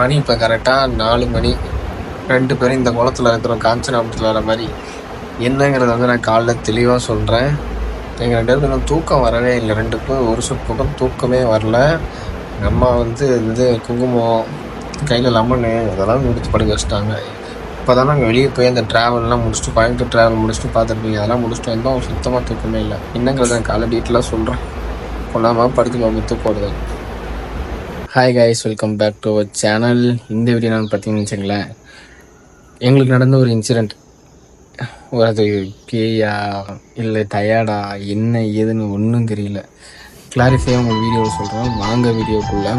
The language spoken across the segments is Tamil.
மணி. இப்போ கரெக்டாக நாலு மணி. ரெண்டு பேரும் இந்த குளத்துல இருக்கிறோம் காஞ்சனாபுரத்தில் வர மாதிரி. என்னங்கிறத வந்து நான் காலைல தெளிவாக சொல்கிறேன் எங்கள் ரெண்டு பேருக்கு தூக்கம் வரவே இல்லை. ரெண்டு பேரும் ஒரு சொல் தூக்கமே வரல. எங்கள் அம்மா வந்து வந்து குங்குமம் கையில் லெமனு அதெல்லாம் முடிச்சு படுக்க வச்சுட்டாங்க. இப்போ தான் நாங்கள் வெளியே போய் அந்த ட்ராவல்லாம் முடிச்சுட்டு கோயம்புத்தூர் ட்ராவல் முடிச்சுட்டு பார்த்துருப்பீங்க அதெல்லாம் முடிச்சுட்டு வந்தோம் சுத்தமாக தூக்கமே இல்லை. என்னங்கிறத நான் காலை டீட்டெயிலாக சொல்கிறேன் கொள்ளாமல் படுத்து முத்து போடுது hi guys welcome back to our channel இந்த வீடியோ நான் பார்த்தீங்கன்னு வச்சுங்களேன் எங்களுக்கு நடந்த ஒரு இன்சிடெண்ட் அது பேயா இல்லை டயர்டா என்ன ஏதுன்னு ஒன்றும் தெரியல. கிளாரிஃபையாக உங்கள் வீடியோவில் சொல்கிறேன் வாங்க வீடியோக்குள்ளே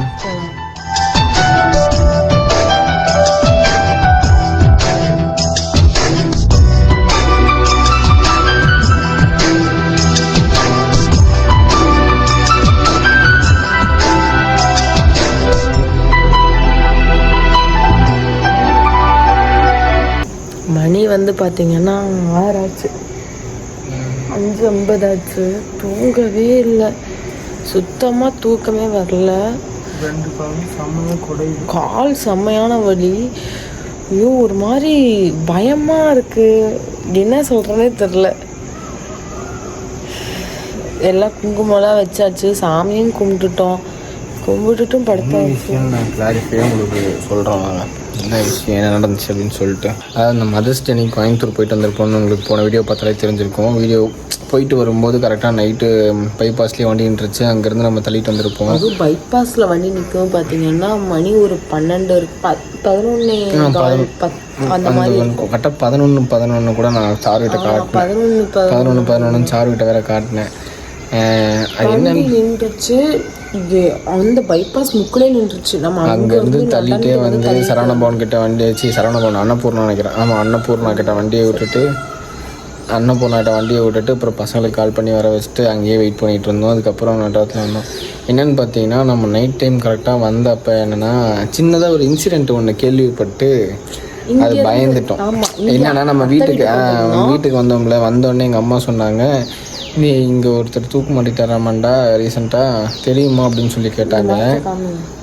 வந்து பார்த்தீங்கன்னா ஆறாச்சு. அஞ்சு ஐம்பது ஆச்சு தூங்கவே இல்லை. சுத்தமாக தூக்கமே வரல. கால் செம்மையான வலி. ஐயோ ஒரு மாதிரி பயமாக இருக்கு. என்ன சொல்கிறேனே தெரில. எல்லாம் குங்குமம்லாம் வச்சாச்சு. சாமியும் கும்பிட்டுட்டோம். கும்பிட்டுட்டும் படுத்தாச்சு. கிளாரிஃபையாக உங்களுக்கு என்ன விஷயம் என்ன நடந்துச்சு அப்படின்னு சொல்லிட்டு. அதாவது இந்த மதர்ஸ் டே அன்னைக்கு கோயம்புத்தூர் போயிட்டு வந்திருப்போம்னு உங்களுக்கு போன வீடியோ பார்த்தாலே தெரிஞ்சிருக்கும். வீடியோ போயிட்டு வரும்போது கரெக்டாக நைட்டு பைபாஸ்லேயே வண்டி நின்றுச்சு. அங்கேருந்து நம்ம தள்ளிட்டு வந்திருப்போம். அதுவும் பைபாஸில் வண்டி நிற்கவும் பார்த்தீங்கன்னா மணி ஒரு பன்னெண்டு பதினொன்று பத் அந்த மாதிரி. கரெக்டாக பதினொன்று பதினொன்று கூட நான் சார்கிட்ட காட்டினேன். பதினொன்று பதினொன்று பதினொன்று சார்கிட்ட வேற காட்டினேன். அது என்ன? நின்றுச்சு. இது அந்த பைபாஸ் முக்கிலே நின்றுச்சு. நம்ம அங்க அங்கேருந்து தள்ளிட்டே வந்து சரவண பவன் கிட்ட வண்டி வச்சு சரவண பவன் அன்னபூர்ணா நினைக்கிறேன். ஆமாம் அன்னபூர்ணா கிட்ட வண்டியை விட்டுட்டு அன்னபூர்ணா கிட்ட வண்டியை விட்டுட்டு அப்புறம் பசங்களுக்கு கால் பண்ணி வர வச்சுட்டு அங்கேயே வெயிட் பண்ணிட்டு இருந்தோம். அதுக்கப்புறம் நட்டத்தில் வந்தோம். என்னன்னு பார்த்தீங்கன்னா நம்ம நைட் டைம் கரெக்டாக வந்தப்போ என்னன்னா சின்னதாக ஒரு இன்சிடென்ட் ஒன்று கேள்விப்பட்டு அது பயந்துட்டோம். என்னன்னா நம்ம வீட்டுக்கு வீட்டுக்கு வந்தோம்ல வந்தோடனே எங்கள் அம்மா சொன்னாங்க நீ இங்கே ஒருத்தர் தூக்கு மாட்டிட்டாராமாண்டா ரீசெண்டாக தெரியுமா அப்படின்னு சொல்லி கேட்டாங்க.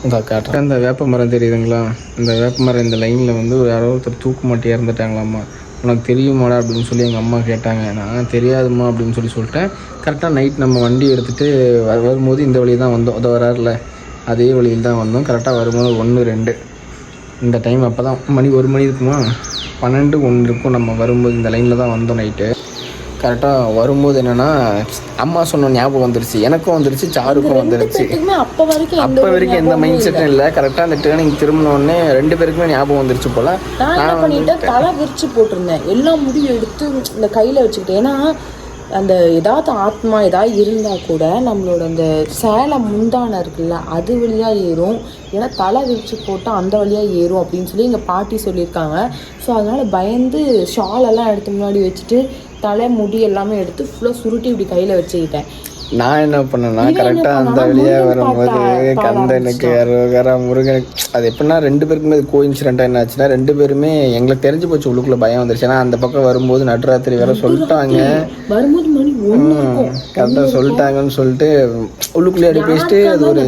இந்த காட்டுறேன் இந்த வேப்ப மரம் தெரியுதுங்களா? இந்த வேப்ப மரம் இந்த லைனில் வந்து யாரோ ஒருத்தர் தூக்கு மாட்டி இறந்துட்டாங்களாம்மா உனக்கு தெரியுமாடா அப்படின்னு சொல்லி எங்கள் அம்மா கேட்டாங்க. நான் தெரியாதும்மா அப்படின்னு சொல்லி சொல்லிட்டேன். கரெக்டாக நைட் நம்ம வண்டி எடுத்துகிட்டு வரும்போது இந்த வழி தான் வந்தோம். அதை வராருல. அதே வழியில் தான் வந்தோம். கரெக்டாக வரும்போது ஒன்று ரெண்டு. இந்த டைம் அப்போ தான் மணி ஒரு மணி இருக்குமா? பன்னெண்டு ஒன்று இருக்கும். நம்ம வரும்போது இந்த லைனில் தான் வந்தோம் நைட்டு கரெக்டாக வரும்போது என்னென்னா அம்மா சொன்ன ஞாபகம் வந்துருச்சு எனக்கும் வந்துருச்சு சாருக்கும் வந்துருச்சு. அப்ப வரைக்கும் அப்போ வரைக்கும் எந்த மைண்ட் செட்டும் இல்லை. கரெக்டாக அந்த டேர்னிங் திரும்பின உடனே ரெண்டு பேருக்குமே ஞாபகம் வந்துருச்சு போல். நான் என்ன பண்ணிட்டேன்? தலை விரிச்சு போட்டிருந்தேன். எல்லா முடியும் எடுத்து இந்த கையில வச்சுக்கிட்டேன். ஏன்னா அந்த ஏதாவது ஆத்மா ஏதாவது இருந்தால் கூட நம்மளோட அந்த சேலை முந்தான இருக்குல்ல அது வழியாக ஏறும். ஏன்னா தலை விரிச்சு போட்டால் அந்த வழியாக ஏறும் அப்படின்னு சொல்லி எங்கள் பாட்டி சொல்லியிருக்காங்க. ஸோ அதனால் பயந்து ஷால் எல்லாம் எடுத்து முன்னாடி வச்சுட்டு தலை முடி எல்லாமே எடுத்து ஃபுல்லாக சுருட்டி இப்படி கையில் வச்சுக்கிட்டேன். நான் என்ன பண்ணேன்னா கரெக்டாக அந்த வழியாக வரும்போது கந்தனுக்கு அரோகரா முருகனுக்கு அது எப்படின்னா ரெண்டு பேருக்குமே அது கோயின்சிடென்ட்டாக என்ன ஆச்சுன்னா ரெண்டு பேருமே எங்களுக்கு தெரிஞ்சு போச்சு உள்ளுக்குள்ள பயம் வந்துருச்சு. ஏன்னா அந்த பக்கம் வரும்போது நடுராத்திரி வேற சொல்லிட்டாங்க. கரெக்டாக சொல்லிட்டாங்கன்னு சொல்லிட்டு உள்ளுக்குள்ளே அடி பேசிட்டு அது ஒரு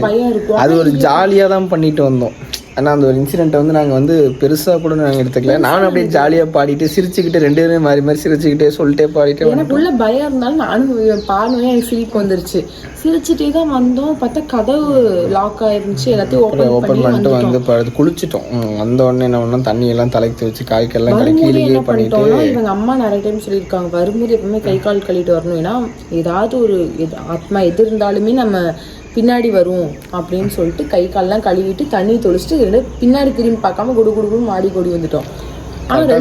அது ஒரு ஜாலியாக தான் பண்ணிட்டு வந்தோம். ஆனால் அந்த ஒரு இன்சிடென்ட்டை வந்து நாங்கள் வந்து பெருசாக கூட நாங்கள் எடுத்துக்கல. நானும் அப்படியே ஜாலியாக பாடிட்டு சிரிச்சுக்கிட்டு ரெண்டு பேருமே மாறி மாறி சிரிச்சுக்கிட்டே சொல்லிட்டே பாடிட்டே எனக்கு உள்ள பயம் இருந்தாலும் நானும் பாடுவேன் எனக்கு சிரிப்பு வந்துருச்சு. சிரிச்சுட்டே தான் வந்தோம். பார்த்தா கதவு லாக் ஆயிருந்துச்சு. எல்லாத்தையும் ஓப்பன் ஓப்பன் பண்ணி பண்ணிட்டு வந்து படுத்து குளிச்சிட்டோம். வந்த உடனே என்ன பண்ணோம்? தண்ணி எல்லாம் தலைக்கு வச்சு காய்க்கெல்லாம் கீழே பண்ணிட்டு இவங்க அம்மா நிறைய டைம் சொல்லியிருக்காங்க. வரும்போது எப்பவுமே கை கால் கழுவிட்டு வரணும். ஏன்னா ஏதாவது ஒரு ஆத்மா எது இருந்தாலுமே நம்ம பின்னாடி வரும் அப்படின்னு சொல்லிட்டு கை கால்லாம் கழுவிட்டு தண்ணி தொளிச்சிட்டு ரெண்டு பின்னாடி திரும்பி பார்க்காம குடு குடுக்குன்னு மாடி கூடி வந்துட்டோம்.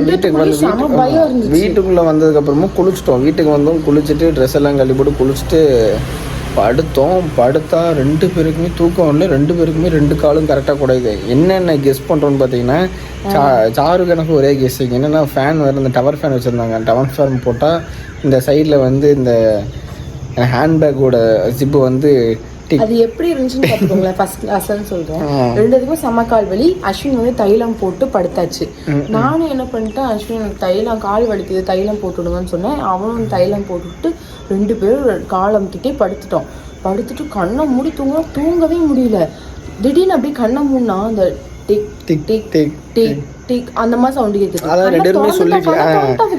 வீட்டுக்கு வந்து வீட்டுக்குள்ளே வந்ததுக்கு அப்புறமா குளிச்சிட்டோம். வீட்டுக்கு வந்தோம் குளிச்சுட்டு ட்ரெஸ் எல்லாம் கழுவி போட்டு குளிச்சுட்டு படுத்தோம். படுத்தா ரெண்டு பேருக்குமே தூக்கம் வரல. ரெண்டு பேருக்குமே ரெண்டு காலும் கரெக்டாக கூடாது என்னென்ன கெஸ் பண்ணுறோன்னு பார்த்தீங்கன்னா சா சாருக்கு எனக்கு ஒரே கெஸ்ஸிங் என்னென்னா ஃபேன் வேறு இந்த டவர் ஃபேன் வச்சுருந்தாங்க. டவர் ஃபேன் போட்டால் இந்த சைடில் வந்து இந்த ஹேண்ட்பேக்கோட ஜிப்பு வந்து அது எப்படி இருந்துச்சுன்னு பார்த்துக்கோங்களேன் ஃபர்ஸ்ட் கிளாஸ்ன்னு சொல்றேன். ரெண்டு இதுக்கும் செம கால் வலி. அஸ்வின் வந்து தைலம் போட்டு படுத்தாச்சு. நானும் என்ன பண்ணிட்டேன் அஸ்வின் தைலம் கால் வலிக்குது தைலம் போட்டு விடுங்கன்னு சொன்னேன். அவனும் தைலம் போட்டுவிட்டு ரெண்டு பேரும் கால் அமுத்திட்டே படுத்துட்டோம். படுத்துட்டு கண்ணை மூடி தூங்க தூங்கவே முடியல. திடீர்னு அப்படியே கண்ணை மூடினா அந்த tick tick tick tick tick அந்த மாதிரி சவுண்ட் கேக்குது. அதான் ரெண்டு பேருமே சொல்லிக்கல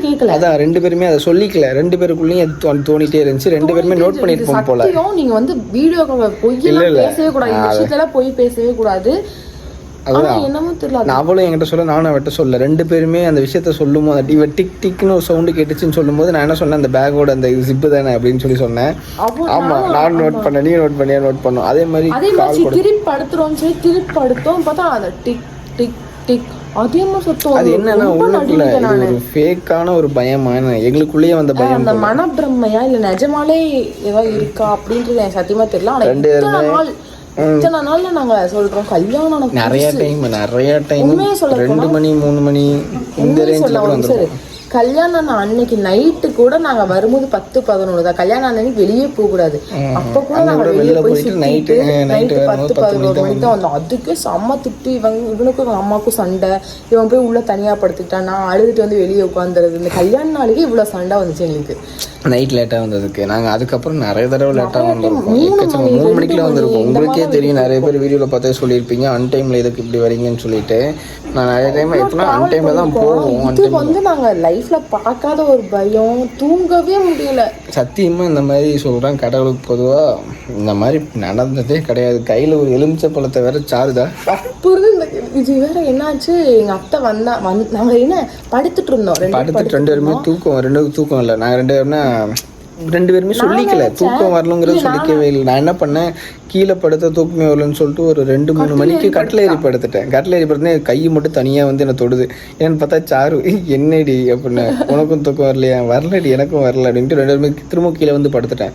கேட்கல அதான் ரெண்டு பேருமே அதை சொல்லிக்கல. ரெண்டு பேருக்குள்ளேயும் அது தோணிட்டே இருந்துச்சு. ரெண்டு பேருமே நோட் பண்ணிருப்போம் போல. நீங்க வந்து வீடியோ இல்ல. பேசவே கூடாது. இந்த விஷயத்துல பொய் பேசவே கூடாது. அவளும் என்கிட்ட சொல்ல நானும் அவட்ட சொல்ல. ரெண்டு பேருமே அந்த விஷயத்த சொல்லும் போது இவ டிக் டிக்னு ஒரு சவுண்டு கேட்டுச்சுன்னு சொல்லும்போது நான் என்ன சொன்னேன்? அந்த பேக்கோட அந்த ஜிப்பு தானே அப்படின்னு சொல்லி சொன்னேன். ஆமா நான் நோட் பண்ணேன். நீ நோட் பண்ணியா? நோட் பண்ணோம். அதே மாதிரி திருப்பி படுத்துறோம் சரி திருப்பி படுத்தோம். பார்த்தா அந்த டிக் டிக் டிக் அதே மாதிரி சத்தம் அது என்னன்னா உள்ளுக்குள்ள ஃபேக்கான ஒரு பயமான எங்களுக்குள்ளேயே வந்த பயம் அந்த மனப்பிரமையா இல்ல நிஜமாலே ஏதாவது இருக்கா அப்படின்றது எனக்கு சத்தியமா தெரியல. இத்தனை நாள் இத்தனை நாள்ல நாங்க சொல்றோம் கல்யாணம் நிறைய டைம் நிறைய டைம் ரெண்டு மணி மூணு மணி இந்த ரேஞ்சில் கூட கல்யாணம் அன்னைக்கு நைட்டு கூட நாங்க வரும்போது பத்து பதினொன்று தான். கல்யாணம் அன்னைக்கு வெளியே போக கூடாது. அப்ப கூட நாங்க வெளியே போய் சுத்திட்டு நைட்டு பத்து பதினோரு மணிக்கு தான் வந்தோம். அதுக்கே செம்ம திட்டு. இவங்க இவனுக்கும் இவங்க அம்மாவுக்கும் சண்டை. இவன் போய் உள்ள தனியா படுத்துக்கிட்டான் நான் அழுதுட்டு வந்து வெளியே உட்காந்துருது இந்த கல்யாண நாளைக்கு இவ்வளவு சண்டை வந்துச்சு எங்களுக்கு. நைட் லேட்டாக வந்ததுக்கு. நாங்கள் அதுக்கப்புறம் நிறைய தடவை லேட்டாக வந்திருக்கோம். எக்கச்சக்கம் மணி, மணிக்கெலாம் மணி, வந்திருக்கோம். உங்களுக்கே தெரியும். நிறைய பேர் வீடியோவில் பார்த்தே சொல்லியிருப்பீங்க. அன் டைமில் எதுக்கு இப்படி வரீங்கன்னு சொல்லிட்டு. நான் நிறைய டைம் எப்படின்னா அன் டைமில் தான் போவோம் இது வந்து நாங்க லைஃப்ல பார்க்காத ஒரு பயம் தூங்கவே முடியல. சத்தியமாக இந்த மாதிரி சொல்கிறேன் கடவுளுக்கு பொதுவாக இந்த மாதிரி நடந்ததே கிடையாது. கையில் ஒரு எலுமிச்சை பழத்தை வேற சாருதா? புரிது இந்த இது வேற என்னாச்சு? எங்க அத்தை வந்தா வந்து நாங்க என்ன படுத்துட்டு இருந்தோம். படுத்துட்டு ரெண்டு பேருமே தூக்கம் ரெண்டு தூக்கம் இல்லை. நாங்கள் ரெண்டு பேருமே ரெண்டு பேருமே சொல்லிக்கல. தூக்கம் வரலங்கிறது சொல்லிக்கவே இல்லை. நான் என்ன பண்ணேன்? கீழே படுத்த தூக்கமே வரலன்னு சொல்லிட்டு ஒரு ரெண்டு மூணு மணிக்கு கட்டில் ஏறி படுத்துட்டேன். கட்டில் ஏறி படுத்தேன் கை மட்டும் தனியாக வந்து என்ன தொடுது. ஏன்னு பார்த்தா சாரு "ஏய், என்னடி அப்படின்னு. உனக்கும் தூக்கம் வரலையா. வரலடி எனக்கும் வரல. அப்படின்ட்டு ரெண்டு பேருமே திரும்ப கீழே வந்து படுத்துட்டேன்.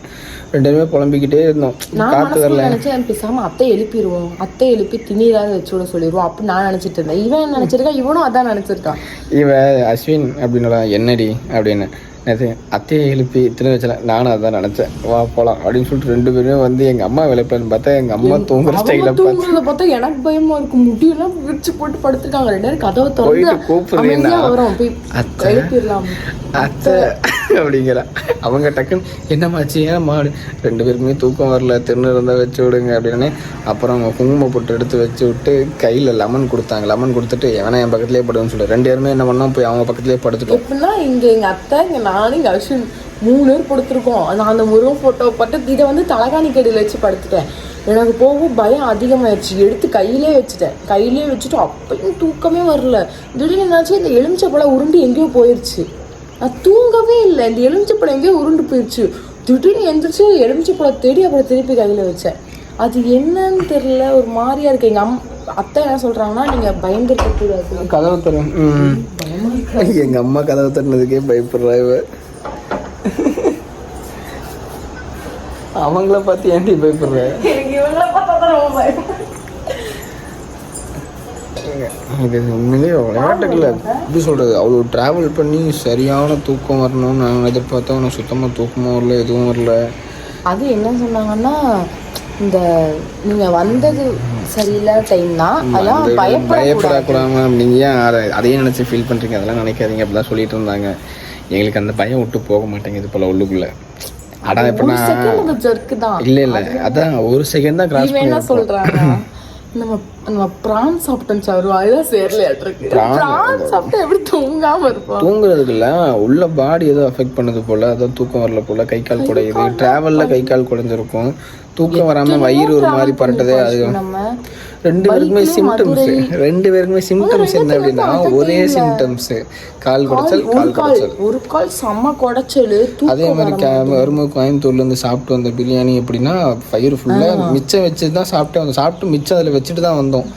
ரெண்டு பேருமே புலம்பிக்கிட்டே இருந்தோம். மனசுல வரல. நினைச்சேன் பேசாம அத்தை எழுப்பிடுவோம் அத்தை எழுப்பி திணிராது வச்சு விட சொல்லிடுவோம் அப்படின்னு நான் நினைச்சிட்டு இருந்தேன். இவன் என்ன நினைச்சிருக்கா இவனும் அதான் நினைச்சிருக்கான். இவ அஸ்வின் அப்படின்னா என்னடி? அப்படின்னு. நேற்று அத்தையை எழுப்பி தின வச்சல நானும் அதான் நினச்சேன். வா போகலாம் அப்படின்னு சொல்லிட்டு ரெண்டு பேருமே வந்து எங்கள் அம்மா விளைப்பலன்னு பார்த்தா எங்கள் அம்மா தூங்குற பார்த்து தூங்குறத பார்த்தா எனக்கு பயமா இருக்கு. முடியெல்லாம் விரிச்சு போட்டு படுத்துருக்காங்க. ரெண்டு பேரும் கதவை திறந்து கூப்பிடுறேன் அத்தை. அப்படிங்கிற. அப்படிங்கிறா அவங்க டக்குன்னு என்னமாச்சு ஏன் மாடு ரெண்டு பேருக்குமே தூக்கம் வரல. தின்னு இருந்தால் வச்சு விடுங்க அப்படின்னு. அப்புறம் அவங்க குங்குமம் போட்டு எடுத்து வச்சு விட்டு கையில் லெமன் கொடுத்தாங்க. லெமன் கொடுத்துட்டு எவனா என் பக்கத்துலேயே படுன்னு சொல்லி. ரெண்டு பேருமே என்ன பண்ணோம் போய் அவங்க பக்கத்துலேயே படுத்துட்டோம். எப்படின்னா இங்கே எங்கள் அத்தை இங்கே நானும் இங்கே அஸ்வின் மூணு பேர் படுத்துருக்கோம். நான் அந்த முருகன் ஃபோட்டோ பட்டு இதை வந்து தலகாணி கடையில் வச்சு படுத்துட்டேன். எனக்கு போகும் பயம் அதிகமாயிடுச்சு. எடுத்து கையிலே வச்சுட்டேன். கையிலே வச்சுட்டு அப்பயும் தூக்கமே வரல. திடீர்னு என்னாச்சு இந்த எலுமிச்சை எலுமிச்சப்பழம் உருண்டு எங்கேயோ போயிடுச்சு நான் தூங்கவே இல்லை. இந்த எலுமிச்சப்பழம் எங்கேயோ உருண்டு போயிடுச்சு திடீர்னு எந்திரிச்சு எலுமிச்சப்பழம் தேடி அப்புறம் திருப்பி கையில் வச்சேன். அது என்னன்னு தெரியல. ஒரு மாதிரியா இருக்கு. எங்க அம் அத்தை என்ன சொல்றாங்கன்னா நீங்க பயந்துருக்க கூடாது. கதவு தரும் ம். எங்க அம்மா கதவு தட்டினதுக்கே பயப்படுறா இவ. அவங்கள பார்த்து ஏன்டி பயப்படுற? எனக்கு இவங்கள பார்த்தா தான் ரொம்ப பயம். இது உண்மையிலேயே விளையாட்டுக்கல எப்படி சொல்றது? அவ்வளோ ட்ராவல் பண்ணி சரியான தூக்கம் வரணும்னு நாங்கள் எதிர்பார்த்தோம் ஆனால் சுத்தமாக தூக்கமும் வரல எதுவும் வரல. அது என்ன சொன்னாங்கன்னா இந்த நீங்க வந்தது சரியில்லாத டைம் தான். அதெல்லாம் பயப்பட பயப்படக்கூடாம நீங்க ஏன் அதை- அதையும் நினைச்சு ஃபீல் பண்றீங்க? அதெல்லாம் நினைக்காதீங்க அப்படிலாம் சொல்லிட்டு இருந்தாங்க. எங்களுக்கு அந்த பயம் விட்டு போக மாட்டேங்குது போல உள்ளுக்குள்ள. அடா இப்போ நான் இல்ல இல்ல. அதான் ஒரு செகண்ட் தான் கிராஸ் என்ன சொல்றாங்க நம்ம நம்ம பிரான் சாப்பிட்டோம் சாரு அதுதான் சேரலையாட்டிருக்கு பிரான் சாப்பிட்டா எப்படி தூங்காம இருப்போம் தூங்குறதுக்கு இல்ல உள்ள பாடி ஏதோ அஃபெக்ட் பண்ணது போல. அதான் தூக்கம் வரல போல. கை கால் குடையுது. டிராவல்ல கை கால் குடைஞ்சிருக்கும். தூக்கம் வராம வயிறு ஒரு மாதிரி பரட்டது அது. நம்ம. ரெண்டு பேருக்குமே சிம்டம்ஸ் ரெண்டு பேருக்குமே சிம்டம்ஸ் என்ன அப்படின்னா ஒரே சிம்டம்ஸ் கால் குடைச்சல் கால் குடைச்சல். ஒரு கால் செம்ம குடைச்சல் அதே மாதிரி வரும்போது கோயம்புத்தூர்ல இருந்து சாப்பிட்டு வந்த பிரியாணி எப்படின்னா பயிர் ஃபுல்லா மிச்சம் வச்சு தான் சாப்பிட்டு வந்தோம் சாப்பிட்டு மிச்சம் அதில் வச்சுட்டு தான் வந்தோம்.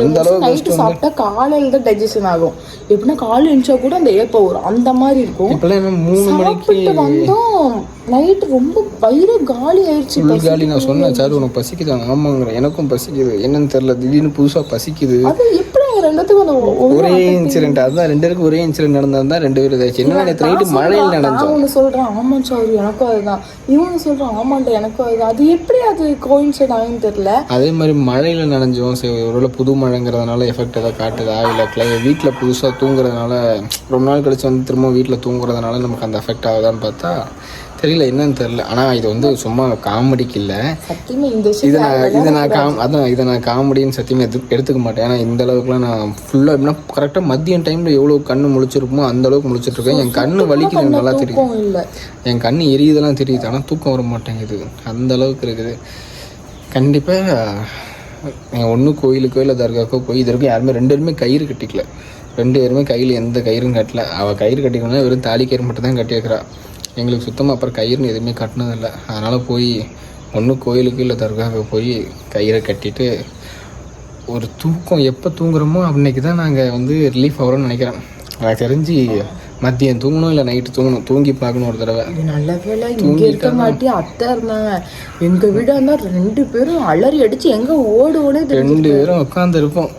அந்த அளவுக்கு சாப்பிட்டா காலையில தான் டைஜஷன் ஆகும். எப்படின்னா காலையில் எழுந்தா கூட அந்த ஏப்பம் வரும். அந்த மாதிரி இருக்கும். இப்பெல்லாம் மூணு மணிக்கு வந்தோம். நைட்டு ரொம்ப வயிறு காலி ஆயிடுச்சு உள்காலி நான் சொன்னேன் சார் உனக்கு பசிக்குது ஆமாங்கிற எனக்கும் பசிக்குது. என்னன்னு தெரியல திடீர்னு புதுசா பசிக்குது. அது எப்படி ரெண்டுத்துக்கும் ஒரு- இன்சிடென்ட் அதுதான் ரெண்டு பேருக்கு ஒரே இன்சிடென்ட் நடந்தா ரெண்டு பேரும் இதாச்சு. என்ன நேற்று நைட்டு மழையில் நான் நனைஞ்சோம். ஒன்று சொல்றேன் ஆமா சாரு எனக்கும் அதுதான். இவங்க சொல்றான் ஆமாண்டா எனக்கும் அதுதான். அது எப்படி அது கோயின்சைட் ஆகுன்னு தெரியல. அதே மாதிரி மழையில் நனைஞ்சோம் சரி ஒருவேளை புது மழைங்கிறதுனால எஃபெக்ட் ஏதாவது காட்டுதா இல்லை கிளை வீட்டில் புதுசாக தூங்குறதுனால ரொம்ப நாள் கழிச்சு வந்து திரும்ப வீட்டில் தூங்குறதுனால நமக்கு அந்த எஃபெக்ட் ஆகுதான்னு பார்த்தா தெரியல என்னன்னு தெரியல. ஆனால் இது வந்து சும்மா காமெடிக்கு இல்லை. இதை நான் இதை நான் காம் அதான் இதை நான் காமெடின்னு சத்தியமாக எது எடுத்துக்க மாட்டேன். ஏன்னா இந்த அளவுக்குலாம் நான் ஃபுல்லாக எப்படின்னா கரெக்டாக மதியம் டைமில் எவ்வளோ கண்ணு முழிச்சிருப்போமோ அந்த அளவுக்கு முழிச்சிட்டு இருக்கேன் என் கண்ணு எனக்கு நல்லா தெரியும் என் கண்ணு எரியுதெல்லாம் தெரியுது ஆனால் தூக்கம் வர மாட்டேங்குது. அந்த அளவுக்கு இருக்குது. கண்டிப்பாக ஒன்று கோயிலுக்கோ இல்லை தர்காக்கோ போய் இது வரைக்கும் யாருமே ரெண்டு பேருமே கயிறு கட்டிக்கல. ரெண்டு பேருமே கையில் எந்த கயிறும் கட்டல. அவள் கயிறு கட்டிக்கணும்னா வெறும் தாலி கயிறு மட்டும் தான் கட்டியிருக்கிறா. எங்களுக்கு சுத்தமாக அப்புறம் கயிறுன்னு எதுவுமே கட்டினதில்லை. அதனால் போய் ஒன்று கோயிலுக்கு இல்லை தர்காவுக்கு போய் கயிறை கட்டிட்டு ஒரு தூக்கம் எப்போ தூங்குறோமோ அன்னைக்கு தான் நாங்கள் வந்து ரிலீஃப் ஆகிறோம்னு நினைக்கிறேன். எனக்கு தெரிஞ்சு மதியம் தூங்கணும் இல்லை நைட்டு தூங்கணும். தூங்கி பார்க்கணும் ஒரு தடவை. நல்ல வேலை இங்க இருக்க மாட்டி அத்தை இருந்தாங்க எங்க வீடா இருந்தா ரெண்டு பேரும் அலறி அடிச்சு எங்க ஓடுவோனே தெரியும் ரெண்டு பேரும் உட்காந்து இருப்போம்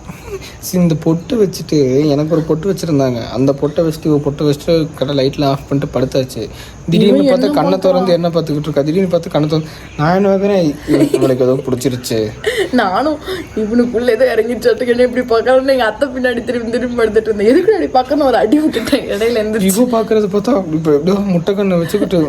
இந்த பொட்டு வச்சுட்டு எனக்கு ஒரு பொட்டு வச்சுருந்தாங்க. அந்த பொட்டை வச்சுட்டு ஒரு பொட்டை வச்சுட்டு கடை லைட்லாம் ஆஃப் பண்ணிட்டு படுத்தாச்சு. திடீர்னு பார்த்தா கண்ணை திறந்து என்ன பார்த்துக்கிட்டு இருக்கா? திடீர்னு பார்த்து கண்ணை திறந்து நான் என்ன வைக்கிறேன் இவனுக்கு ஏதோ பிடிச்சிருச்சு. நானும் இவனுக்குள்ள ஏதோ இறங்கிட்டு என்ன இப்படி பார்க்கறேன்னு எங்க அத்தை பின்னாடி திரும்பி திரும்பி படுத்துட்டு இருந்தேன். எதுக்கு அடி பார்க்கணும் ஒரு அடி விட்டுட்டேன். இடையில இருந்து இவ பார்க்கறது பார்த்தா இப்போ எப்படியோ முட்டை கண்ணை வச்சுக்கிட்டு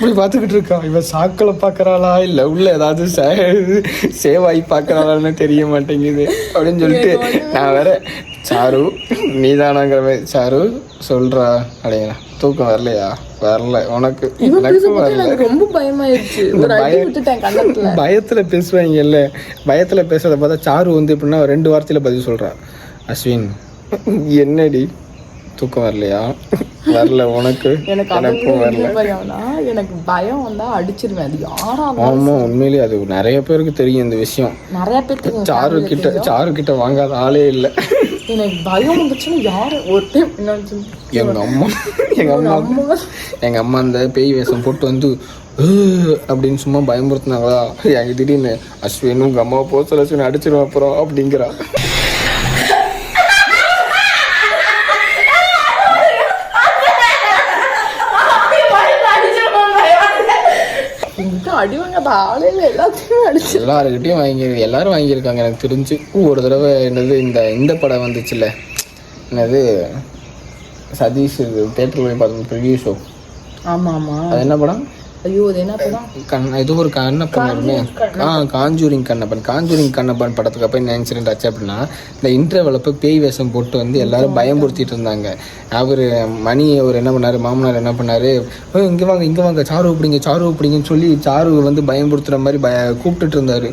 இப்படி பார்த்துக்கிட்டு இருக்கா இவ சாக்களை பார்க்கறாளா? இல்லை உள்ள ஏதாவது சே- சேவாய் பார்க்கறாளான்னு தெரிய மாட்டேங்குது அப்படின்னு சொல்லிட்டு நான் வேற சாரு நீதானாங்கிற மாதிரி சாரு சொல்றா அப்படிங்கிற தூக்கம் வரலையா? வரல உனக்கு இவன் வரல. ரொம்ப பயமாயிருச்சு. பயத்துல பேசுவாங்கல்ல பயத்துல பேசுறத பார்த்தா சாரு வந்து எப்படின்னா ரெண்டு வார்த்தையில பதில் சொல்றா. அஸ்வின் என்னடி? தூக்கம் வரலையா? வரல உனக்கு? எனக்கு எனக்கும் வரல. பயம்னா எனக்கு பயம் வந்தா அடிச்சிருவேன். அது யாரா ஆமா உண்மையிலேயே அது நிறைய பேருக்கு தெரியும் இந்த விஷயம். நிறைய பேத்துக்கு சாரு கிட்ட சாரு கிட்ட வாங்காத ஆளே இல்லை. எனக்கு பயம் வந்துச்சுன்னா யாரு? ஒரு டைம் என்ன எங்க அம்மா எங்க அம்மா அம்மா. எங்க அம்மா அந்த பேய் வேஷம் போட்டு வந்து அப்படின்னு சும்மா பயமுறுத்துனாங்களா? எனக்கு திடீர்னு அஸ்வின் உங்க அம்மாவை போக சொல்ல அஸ்வின் அடிச்சிருவேன் அப்புறம் அப்படிங்கிறா எங்கிட்ட அடி வாங்காத ஆளே இல்லை எல்லாத்தையும் அடிச்சு எல்லாருக்கிட்டையும் வாங்கி எல்லாரும் வாங்கியிருக்காங்க எனக்கு தெரிஞ்சு. ஒரு தடவை என்னது இந்த இந்த படம் வந்துச்சுல்ல. என்னது சதீஷ் தேட்டரில் போய் பார்த்தோம் ப்ரிவியூ ஷோ ஆமா ஆமா. அது என்ன படம்? ஐயோ அது என்ன கண் ஏதோ ஒரு கண்ணப்பன் வருமே. ஆ காஞ்சூரிங் கண்ணப்பன். காஞ்சூரிங் கண்ணப்பன் படத்துக்கு அப்போ என்ன இன்சிடென்ட் ஆச்சு அப்படின்னா இந்த இன்டர்வல் அப்போ பேய் வேஷம் போட்டு வந்து எல்லாரும் பயம்படுத்திட்டு இருந்தாங்க. அவர் மணி அவர் என்ன பண்ணாரு மாமனார் என்ன பண்ணாரு "ஏய், இங்க வாங்க இங்க வாங்க சாரு பிடிங்க சாரு பிடிங்கன்னு சொல்லி சாரு வந்து பயம்படுத்துற மாதிரி பய கூப்பிட்டுட்டு இருந்தாரு.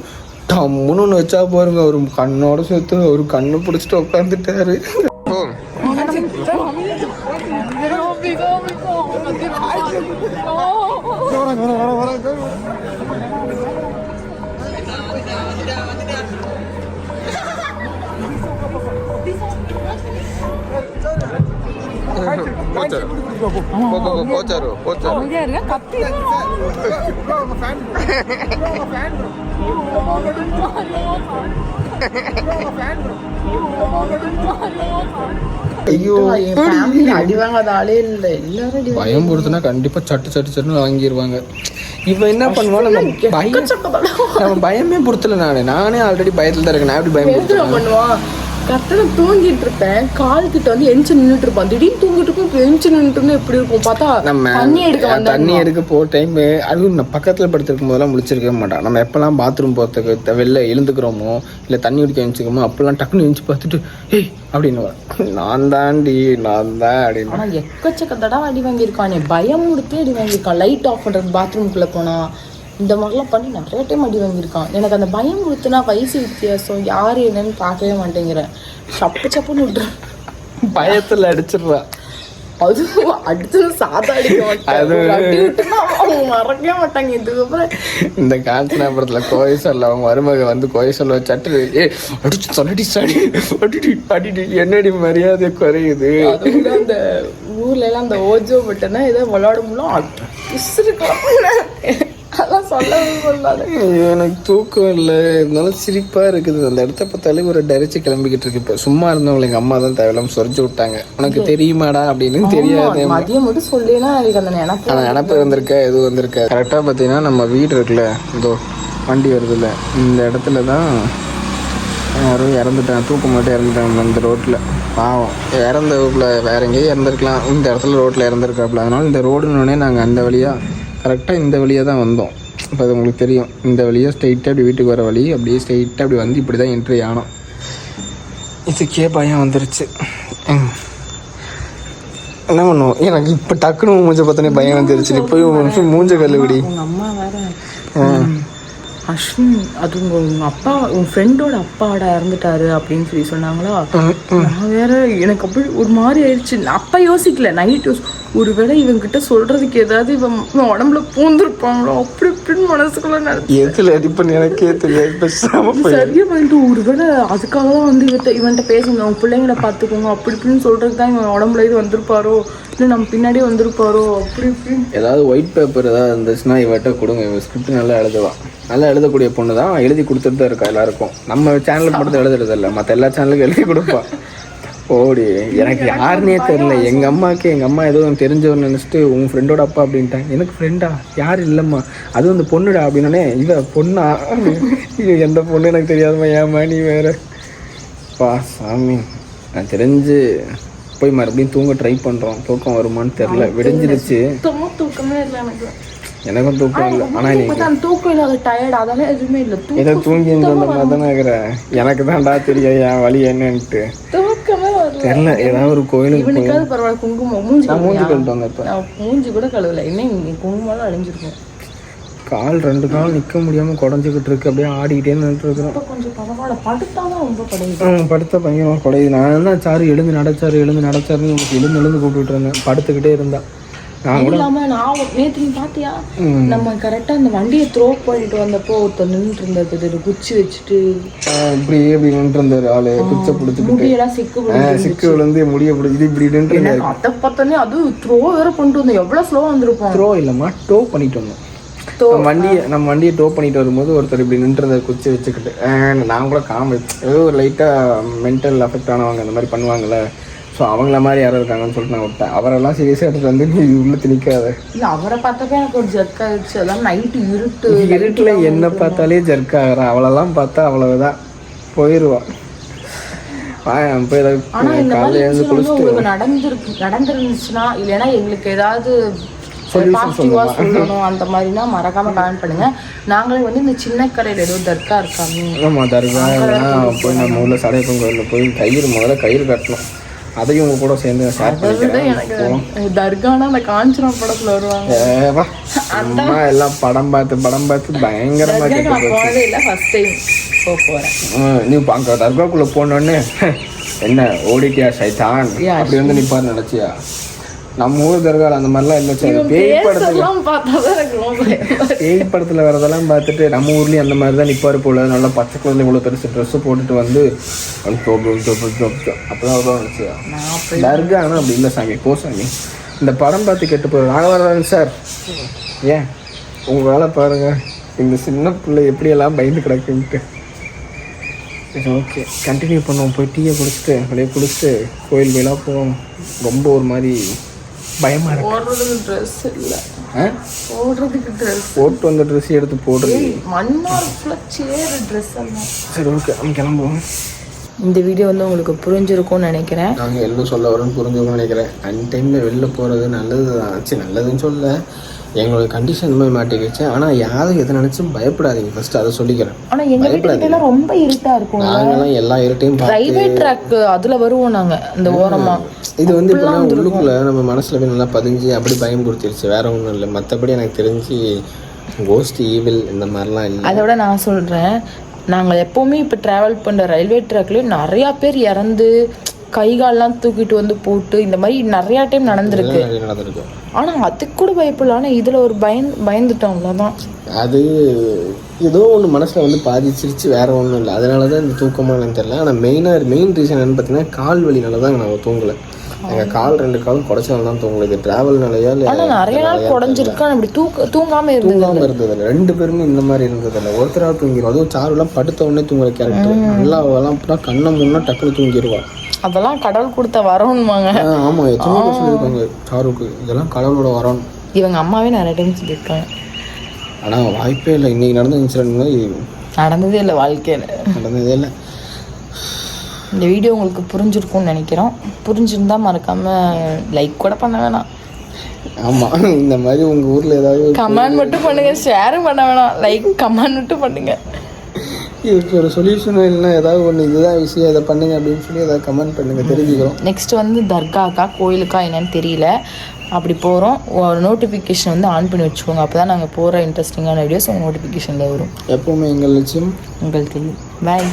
டம்முன்னு வச்சா பாருங்க அவர் கண்ணோட சேர்த்து அவர் கண்ணு பிடிச்சிட்டு உட்காந்துட்டாரு போச்சாரு போச்சாரு ஐயோ என் ஃபேமிலி ஆளே இல்லை. எல்லாரும் அடி பயம் கொடுத்தனா கண்டிப்பா சட்டு சட்டு சட்டுன்னு வாங்கிடுவாங்க இவ என்ன பண்ணுவா நம்ம பயம் நம்ம பயமே பொறுத்தல நானு. நானே ஆல்ரெடி பயத்துல தான் இருக்கேன். நான் எப்படி பயம் பண்ணுவான் கரெக்டாக தூங்கிட்டு இருப்பேன். கால் கிட்ட வந்து எஞ்சி நின்றுட்டு இருப்பான். திடீர்னு தூங்கிட்டு இருக்கும் எஞ்சி நின்றுட்டு எப்படி இருக்கும் பார்த்தா நம்ம தண்ணி எடுக்க தண்ணி எடுக்க போ டைம் அதுவும் நான் பக்கத்தில் படுத்திருக்கும் போதெல்லாம் முடிச்சிருக்கவே மாட்டான். நம்ம எப்போல்லாம் பாத்ரூம் போகிறதுக்கு வெளில எழுந்துக்கிறோமோ இல்லை தண்ணி குடிக்க எழுந்துக்கிறோமோ அப்போல்லாம் டக்குன்னு எழுந்துச்சு பார்த்துட்டு ஏய் அப்படின்னு நான் தாண்டி நான் தான் அப்படின்னு. ஆனா எக்கச்சக்க தடவை அடி வாங்கியிருக்கான். பயம் கொடுத்தே அடி வாங்கியிருக்கான். லைட் ஆஃப் பண்றது பாத்ரூம்குள்ள போனா. இந்த மாதிரிலாம் பண்ணி நிறைய டைம் அடி வாங்கியிருக்கான். எனக்கு அந்த பயம் கொடுத்துனா வயசு வித்தியாசம் யார் என்னன்னு பார்க்கவே மாட்டேங்கிறேன். சப்பு சப்புன்னு விட்டுறேன் பயத்தில் அடிச்சிடுறா அது அடுத்தது சாதா அடிக்க மாட்டாங்க மறக்கவே மாட்டாங்க. இதுக்கப்புறம் இந்த காஞ்சனாபுரத்தில் கோவை சொல்ல அவங்க மருமக வந்து கோவை சொல்ல சட்டு ஏ அடிச்சு சொல்லடி சாடி. அடிடி அடிடி. என்னடி மரியாதை குறையுது? அந்த ஊர்ல எல்லாம் அந்த ஓஜோ மட்டும்னா ஏதோ விளையாட முடியும் அதெல்லாம் சொல்லவே சொல்லாது ஐயோ, எனக்கு தூக்கம் இல்லை. இருந்தாலும் சிரிப்பாக இருக்குது. அந்த இடத்த பார்த்தாலே ஒரு டரிச்சு கிளம்பிக்கிட்டு இருக்கு. இப்போ சும்மா இருந்தவங்களை எங்கள் அம்மா தான் தேவையில்லாம சொரிஞ்சு விட்டாங்க. உனக்கு தெரியுமாடா அப்படின்னு தெரியாது. மதியம் மட்டும் சொல்லினா எனக்கு அந்த நினைப்பு ஆனால் நினப்பு வந்திருக்கா? எது வந்திருக்கா? கரெக்டாக பார்த்தீங்கன்னா நம்ம வீடு இருக்குல்ல இதோ வண்டி வருதுல்ல. இந்த இடத்துல தான் யாரும் இறந்துட்டாங்க. தூக்க மாட்டே இறந்துட்டாங்க இந்த ரோட்டில் பாவம். இறந்தவுக்குள்ள வேற எங்கேயும் இறந்துருக்கலாம். இந்த இடத்துல ரோட்டில் இறந்துருக்காப்புல. அதனால இந்த ரோடுன்னொடனே நாங்கள் அந்த வழியாக கரெக்டாக இந்த வழியாக தான் வந்தோம். இப்போ அது உங்களுக்கு தெரியும். இந்த வழியாக ஸ்ட்ரைட்டாக அப்படி வீட்டுக்கு வர வழி அப்படியே ஸ்ட்ரைட்டாக அப்படி வந்து இப்படி தான் என்ட்ரி ஆனோம். இதுக்கே பயம் வந்துருச்சு. என்ன பண்ணுவோம்? எனக்கு இப்போ டக்குனு உன் மூஞ்ச பார்த்தோன்னே பயம் வந்துருச்சு. நீ போய் மூஞ்ச கல்லுபடி அம்மா வேற. அஸ்வின் அது உங்க உங்க அப்பா உன் ஃப்ரெண்டோட அப்பாடா இறந்துட்டாரு அப்படின்னு சொல்லி சொன்னாங்களா? நான் வேற எனக்கு அப்படி ஒரு மாதிரி ஆயிடுச்சு. அப்ப யோசிக்கல. நைட் யோசி ஒருவேளை இவன் கிட்ட சொல்றதுக்கு ஏதாவது இவன் உடம்புல பூந்துருப்பாங்களோ அப்படி இப்படின்னு மனசுக்குள்ள நினைச்சு. எதில் அடிப்பண்ணு எனக்கே தெரியாது சரியா பண்ணிட்டு ஒருவேளை அதுக்காக தான் வந்து இவன்ட்ட இவன்ட்ட பேசுங்க உன் பிள்ளைங்களை பார்த்துக்கோங்க அப்படி இப்படின்னு சொல்றதுக்கு தான் இவன் உடம்புல இது வந்திருப்பாரோ இல்லை நம்ம பின்னாடியே வந்திருப்பாரோ அப்படி இப்படின்னு. ஏதாவது ஒயிட் பேப்பர் ஏதாவது இருந்துச்சுன்னா இவட்ட கொடுங்க இவன் ஸ்கிரிப்ட் நல்லா எழுதுவா. நல்லா எழுதக்கூடிய பொண்ணு தான் எழுதி கொடுத்துட்டு தான் இருக்கா எல்லாருக்கும். நம்ம சேனலுக்கு மட்டும் எழுதுறது இல்லை மற்ற எல்லா சேனலுக்கும் எழுதி கொடுப்பா. ஓடி. எனக்கு யாருன்னே தெரியல. எங்கள் அம்மாவுக்கு எங்கள் அம்மா ஏதோ தெரிஞ்சவன்னு நினச்சிட்டு உங்கள் ஃப்ரெண்டோட அப்பா அப்படின்ட்டாங்க. எனக்கு ஃப்ரெண்டா யார் இல்லைம்மா. அதுவும் அந்த பொண்ணுடா? அப்படின்னே இவ பொண்ணா? எந்த பொண்ணு எனக்கு தெரியாதம்மா. ஏம்மா நீ வேற. பா சாமி. நான் தெரிஞ்சு போய் மறுபடியும் தூங்க ட்ரை பண்ணுறோம் தூக்கம் வருமான்னு தெரில விடிஞ்சிருச்சு. தூக்கமே இல்லை எனக்கு. எனக்கும் தூக்கம் இல்லை. ஆனால் நீ தூக்கம் இல்லாத டயர்ட் அதெல்லாம் எதுவுமே இல்லை. ஏதோ தூங்கி இருந்த மாதிரி தானே இருக்கிற? எனக்கு தான்டா தெரியும் என் வழி என்னன்ட்டு. தூக்கமே தெரில ஏதாவது ஒரு கோயிலுக்கு இவனுக்காவது பரவாயில்ல குங்குமம். மூஞ்சி நான் மூஞ்சி? கழுவிட்டு வந்தேன் இப்போ. மூஞ்சி கூட கழுவல. இன்னும் குங்குமம் அழிஞ்சிருக்கும். கால் ரெண்டு கால் நிற்க முடியாமல் குடஞ்சிக்கிட்டு இருக்கு. அப்படியே ஆடிக்கிட்டே இப்ப கொஞ்சம் பரவாயில்ல. படுத்தாதான் ரொம்ப படையுது ம், படுத்த பையன் குடையுது. நான் தான் சாரு எழுந்து நடச்சாரு எழுந்து நடச்சாருன்னு உங்களுக்கு எழுந்து எழுந்து கூப்பிட்டுட்டு இருந்தேன். படுத்துக்கிட்டே இருந்தா. நான் நான் நேத்து நீ பாத்தியா? ம். நம்ம கரெக்டா அந்த வண்டியை த்ரோ பண்ணிட்டு வந்தப்போ ஒருத்தர் நின்றுட்டு இருந்தது குச்சி வச்சுட்டு. இப்படி இப்படி நின்று இருந்தாரு ஆளு குச்சை பிடிச்சிக்கிட்டு. முடியெல்லாம் சிக்கு சிக்கு விழுந்து முடிய பிடிச்சி இப்படி நின்று அதை பார்த்தோன்னே அது த்ரோ வேற கொண்டு வந்தோம். எவ்வளவு ஸ்லோவா வந்திருப்போம். த்ரோ இல்லைம்மா டோ பண்ணிட்டு வந்தோம். நம்ம வண்டியை நம்ம வண்டியை டோ பண்ணிட்டு வரும்போது ஒருத்தர் இப்படி நின்று குச்சி வச்சுக்கிட்டு. நான் கூட காம ஏதோ ஒரு லைட்டாக மென்டல் அஃபெக்ட் ஆனவங்க அந்த மாதிரி பண்ணுவாங்கல்ல. ஸோ அவங்கள மாதிரி யாரும் இருக்காங்கன்னு சொல்லிட்டு நான் விட்டேன். அவரெல்லாம் சீரியஸாக எடுத்துட்டு வந்து நீ உள்ள திணிக்காத. இல்ல அவரை பார்த்தப்ப எனக்கு ஒரு ஜர்க் ஆயிடுச்சு. அதான் நைட்டு இருட்டு. இருட்டில் என்ன பார்த்தாலே ஜர்க் ஆகிறா. அவளெல்லாம் பார்த்தா அவ்வளவுதான். போயிடுவா வாயன் போய் ஏதாவது ஆனா இந்த மாதிரி காலையில எழுந்து incident வந்து உங்களுக்கு நடந்திருக்கு நடந்திருந்துச்சுன்னா இல்லைன்னா எங்களுக்கு ஏதாவது பாசிட்டிவா சொல்லணும்? அந்த மாதிரினா மறக்காம கமெண்ட் பண்ணுங்க. நாங்களே வந்து இந்த சின்ன கடையில ஏதோ தர்கா இருக்காங்க ஆமாம் தர்கா போய் நம்ம ஊரில் சடையப்பன் கோயிலில் போய் கயிறு முதல்ல கயிறு கட்டணும். அதையும் உங்க கூட சேர்ந்து ஷேர் பண்ணிக்கிறேன். தர்கானா அந்த காஞ்சனா படத்துல வருவாங்க. அம்மா எல்லாம் படம் பார்த்து படம் பார்த்து பயங்கரமா போனதே இல்லை ஃபர்ஸ்ட் டைம் போக போறேன். நீ அங்கே தர்காக்குள்ளே போனோடனே என்ன ஓடிட்டியா சைத்தான்? அப்படி வந்து நிப்பாரு நினச்சியா? நம்ம ஊர் தர்காவில் அந்த மாதிரிலாம் இல்லை சார். பேய் படத்தில். பேய் படத்தில் வரதெல்லாம் பார்த்துட்டு நம்ம ஊர்லேயும் அந்த மாதிரி தான் நிற்பாரு போல. நல்லா பச்சை குழந்தை இவ்வளோ பெருசு ட்ரெஸ்ஸு போட்டுட்டு வந்து அப்போதான் அவ்வளோ நினச்சியா நான் போய் தர்கா ஆனால் அப்படி இல்லை சாமி. போ சாமி. இந்த படம் பார்த்து கெட்டு போகிற ராகவரன் சார். ஏன்? உங்கள் வேலை பாருங்க. இந்த சின்ன பிள்ளை எப்படியெல்லாம் பயந்து கிடக்குன்ட்டு. சரி ஓகே. கண்டினியூ பண்ணுவோம். போய் டீயை குடிச்சிட்டு அப்படியே குடிச்சிட்டு கோயில் கோயிலாக போவோம் ரொம்ப ஒரு மாதிரி பயமாக இருக்கு. போடுறதுக்கு ட்ரெஸ் இல்லை. போடுறதுக்கு ட்ரெஸ் போட்டு வந்த ட்ரெஸ் எடுத்து போடுறது மண்ணார் ஃபுல்லாக சேரு ட்ரெஸ் எல்லாம் சரி ஓகே நம்ம கிளம்புவோம். இந்த வீடியோ வந்து உங்களுக்கு புரிஞ்சிருக்கும்னு நினைக்கிறேன். நாங்கள் என்ன சொல்ல வரோன்னு புரிஞ்சுக்கணும்னு நினைக்கிறேன். அன் டைமில் வெளில போகிறது நல்லது தான் சரி நல்லதுன்னு சொல்ல எங்களோட கண்டிஷன் இந்த மாதிரி மாட்டிக்கிச்சு. ஆனால் யாரும் எதை நினச்சும் பயப்படாதீங்க. ஃபஸ்ட்டு அதை சொல்லிக்கிறேன். ஆனா எங்க எல்லாம் ரொம்ப இருட்டா இருக்கும். நாங்களாம் எல்லா இருட்டையும் ரயில்வே ட்ராக் அதுல வருவோம் நாங்க இந்த ஓரமா. இது வந்து இப்போ உள்ளுக்குள்ளே நம்ம மனசில் போய் நல்லா பதிஞ்சு அப்படி பயம் கொடுத்துருச்சு. வேற ஒன்றும் இல்லை. மற்றபடி எனக்கு தெரிஞ்சு கோஸ்ட் ஈவில் இந்த மாதிரிலாம் இல்லை. அதை விட நான் சொல்றேன் நாங்க எப்பவுமே இப்ப டிராவல் பண்ற ரயில்வே ட்ராக்லயும் நிறைய பேர் இறந்து கை கால்லாம் தூக்கிட்டு வந்து போட்டு இந்த மாதிரி நிறைய டைம் நடந்திருக்கு. நிறைய நடந்திருக்கு. ஆனா அதுக்கு கூட பயப்படல ஆனா இதுல ஒரு பயன் பயந்துட்டோம் அவ்வளவுதான். அது ஏதோ ஒன்று மனசில் வந்து பாதிச்சிருச்சு. வேற ஒன்றும் இல்லை. அதனால தான் இந்த தூக்கமானு தெரியல. ஆனால் மெயினாக மெயின் ரீசன் என்னன்னு பார்த்தீங்கன்னா கால் வலினால தான் நாங்கள் தூங்கலை. எங்கள் கால் ரெண்டு காலும் குடைச்சால தான் தூங்கலை. இது ட்ராவல்னாலயா இல்லை நிறைய நாள் குறைஞ்சிருக்கு ஆனா இப்படி தூக்க தூங்காம இருந்தது தூங்காமல் இருந்ததில்ல. ரெண்டு பேருமே இந்த மாதிரி இருந்ததில்ல. ஒருத்தராக தூங்கிடும் அதுவும் சாருலாம் படுத்த உடனே தூங்குற கேரக்டர். நல்லா அவெல்லாம் அப்படின்னா கண்ணை முன்னா டக்குனு தூங்கிடுவா அதெல்லாம் கடவுள் கொடுத்த வரணுமாங்க. ஆ, ஆமா எத்தனை பேர் சொல்லியிருக்காங்க சாருக்கு இதெல்லாம் கடவுளோட வரம். இவங்க அம்மாவே நிறைய டைம் சொல்லியிருக்காங்க. ஆனால் வாய்ப்பே இல்லை. இன்னைக்கு நடந்த இன்சிடென்ட் நடந்ததே இல்லை வாழ்க்கையில. நடந்ததே இல்லை. இந்த வீடியோ உங்களுக்கு புரிஞ்சிருக்கும்னு நினைக்கிறோம். புரிஞ்சிருந்தா மறக்காமல் லைக் கூட பண்ண வேணாம். ஆமாம் இந்த மாதிரி உங்கள் ஊரில் ஏதாவது கமெண்ட் மட்டும் பண்ணுங்க. ஷேரும் பண்ண வேணாம். லைக் கமெண்ட் மட்டும் பண்ணுங்க. இதுக்கு ஒரு சொல்யூஷன் இல்லைன்னா ஏதாவது ஒன்று இதுதான் விஷயம் இதை பண்ணுங்க அப்படின்னு சொல்லி ஏதாவது கமெண்ட் பண்ணுங்கள் தெரிஞ்சுக்கிறோம். நெக்ஸ்ட் வந்து தர்காக்கா கோயிலுக்கா என்னன்னு தெரியல. அப்படி போகிறோம் ஒரு நோட்டிஃபிகேஷன் வந்து ஆன் பண்ணி வச்சுக்கோங்க. அப்போ தான் நாங்கள் போகிற இன்ட்ரெஸ்டிங்கான வீடியோஸ் உங்கள் நோட்டிஃபிகேஷனில் வரும். எப்பவுமே எங்கள் லட்சியம். உங்களுக்கு தெரியும் பாய்